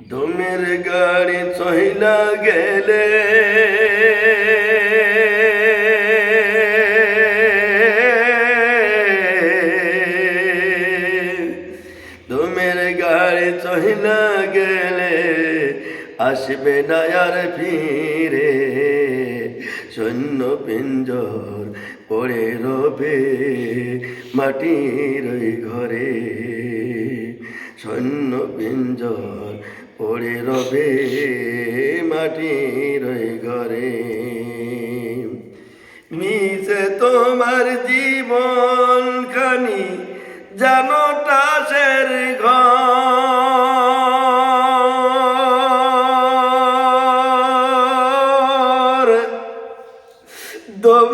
দমের গাড়ি চহিলা গেলে। দমের গাড়ি চহিলা গেলে আসবে না ফিরে। সৈন্য পিঞ্জর পড়ে রবে মাটির ঘরে। সৈন্য পিঞ্জর পড়ে রবে মাটির ঘরে। মিশে তোমার জীবন খানি জানো টাসের ঘর। দম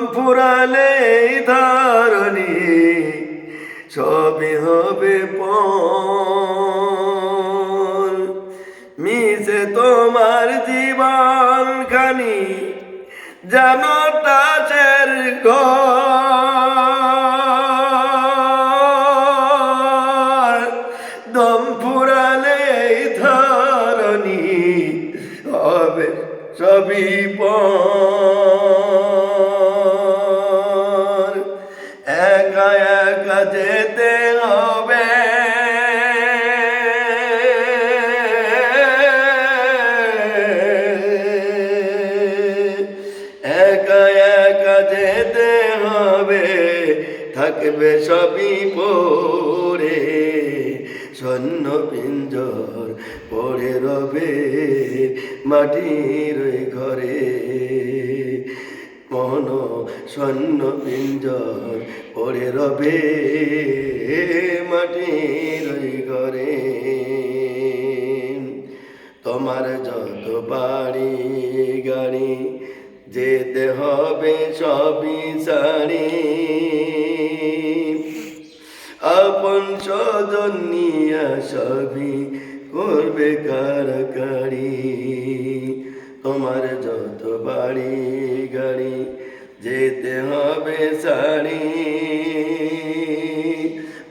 ধরণী, সবই হবে পর মিশে তোমার জীবন খানি যেন টাচের ঘর। দম ফুরালে এই ধরণী হবে সবই পর। যেতে হবে, থাকবে সবই পড়ে। স্বর্ণ পিঞ্জর পড়ে রবে মাটির ঘরে। মন স্বর্ণ পিঞ্জর পড়ে রবে মাটির ঘরে। তোমার যত বাড়ি গাড়ি যেতে হবে সবই সারি। আপন সজন নিয়া সবই করবে কারাকারি। তোমার যত বাড়ি গাড়ি যেতে হবে সারি।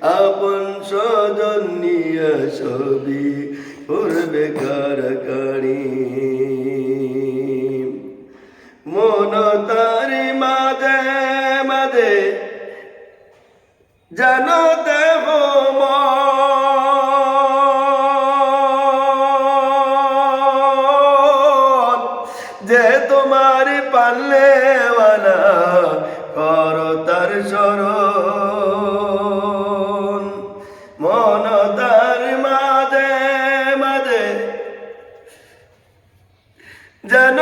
আপন সজন নিয়া সবই করবে কারাকারি। জানো দেহ যে তোমার পাল্লে কর তার স্মরণ মন তার মাঝে মাঝে যেন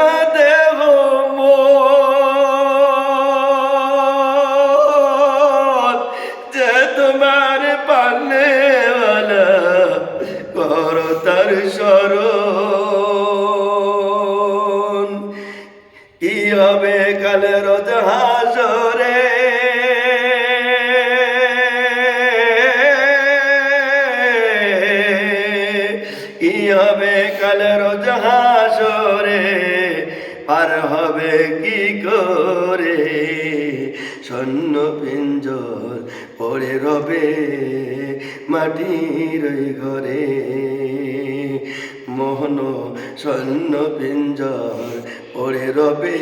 স্মরণ কি হবে কাল রোজ হাসরে কি হবে কাল রোজ পার হবে কি করে? স্বর্ণ পিঞ্জর পড়ে রবে মাটির ঘরে। মোহন স্বর্ণ পিঞ্জর পরে রবে।